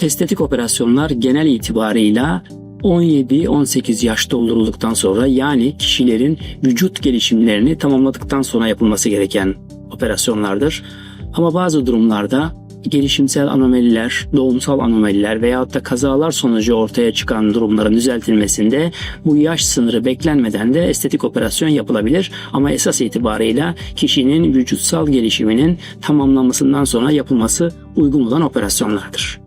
Estetik operasyonlar genel itibarıyla 17-18 yaş doldurulduktan sonra yani kişilerin vücut gelişimlerini tamamladıktan sonra yapılması gereken operasyonlardır. Ama bazı durumlarda gelişimsel anomaliler, doğumsal anomaliler veyahut da kazalar sonucu ortaya çıkan durumların düzeltilmesinde bu yaş sınırı beklenmeden de estetik operasyon yapılabilir. Ama esas itibarıyla kişinin vücutsal gelişiminin tamamlanmasından sonra yapılması uygun olan operasyonlardır.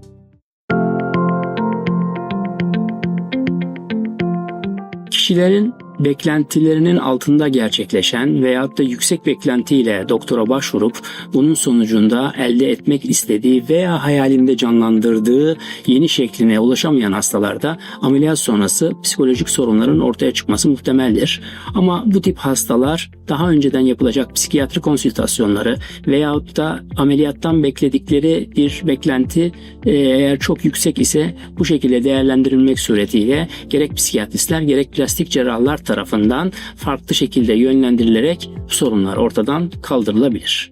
Kişilerin beklentilerinin altında gerçekleşen veyahut da yüksek beklentiyle doktora başvurup bunun sonucunda elde etmek istediği veya hayalinde canlandırdığı yeni şekline ulaşamayan hastalarda ameliyat sonrası psikolojik sorunların ortaya çıkması muhtemeldir. Ama bu tip hastalar daha önceden yapılacak psikiyatri konsültasyonları veyahut da ameliyattan bekledikleri bir beklenti e, eğer çok yüksek ise bu şekilde değerlendirilmek suretiyle gerek psikiyatristler gerek plastik cerrahlar tarafından farklı şekilde yönlendirilerek sorunlar ortadan kaldırılabilir.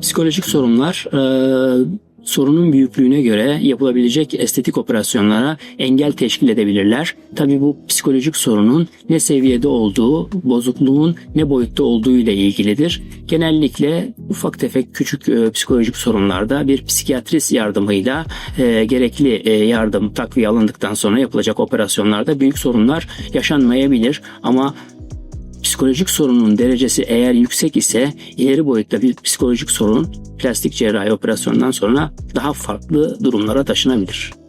Psikolojik sorunlar sorunun büyüklüğüne göre yapılabilecek estetik operasyonlara engel teşkil edebilirler. Tabii bu psikolojik sorunun ne seviyede olduğu, bozukluğun ne boyutta olduğu ile ilgilidir. Genellikle ufak tefek küçük e, psikolojik sorunlarda bir psikiyatrist yardımıyla e, gerekli e, yardım takviye alındıktan sonra yapılacak operasyonlarda büyük sorunlar yaşanmayabilir ama Psikolojik sorunun derecesi eğer yüksek ise ileri boyutta bir psikolojik sorun plastik cerrahi operasyondan sonra daha farklı durumlara taşınabilir.